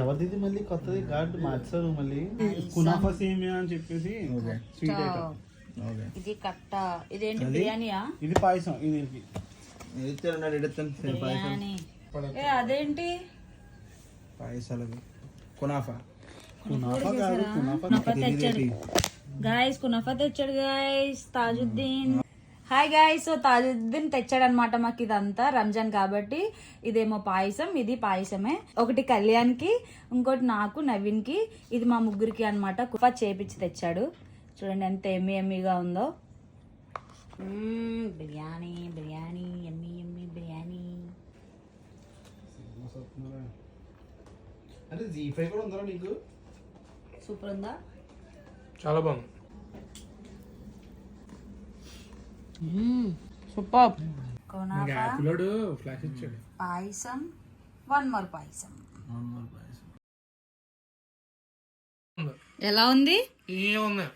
ఎవరిది మళ్ళీ కొత్తది? గాడ్ మార్చారు మళ్ళీ. కునాఫా సేమియా అని చెప్పేసి స్వీట్ ఐటమ్ ఓకే ఇది కట్ట. ఇదేంటి? బిర్యానీయా? ఇది పాయసం ఇది అదేంటి? పాయసాలు కునాఫా. కునాఫా కాదు కునాఫా కునఫా తెచ్చాడు. గాయస్ కునఫా తెచ్చాడు guys Tajuddin. Hi guys so Tajuddin తెచ్చాడు అనమాట మాకు ఇదంతా రంజాన్ కాబట్టి. ఇదేమో పాయసం ఇది పాయసమే. ఒకటి కళ్యాణ్కి ఇంకోటి నాకు నవీన్కి. ఇది మా ముగ్గురికి అనమాట. కుఫా చేపించి తెచ్చాడు. చూడండి ఎంత ఎమ్మి ఎమ్మిగా ఉందో. బిర్యానీ బిర్యానీ ఎమ్మి ఎమ్మి బిర్యానీ. సూపర్ ఉందా? చాలా బాగుంది. సూపర్. యాపిలోడు ఫ్లాష్ ఇచ్చాడు. పాయసం. వన్ మోర్ పాయసం. ఎలా ఉంది? ఏముంది?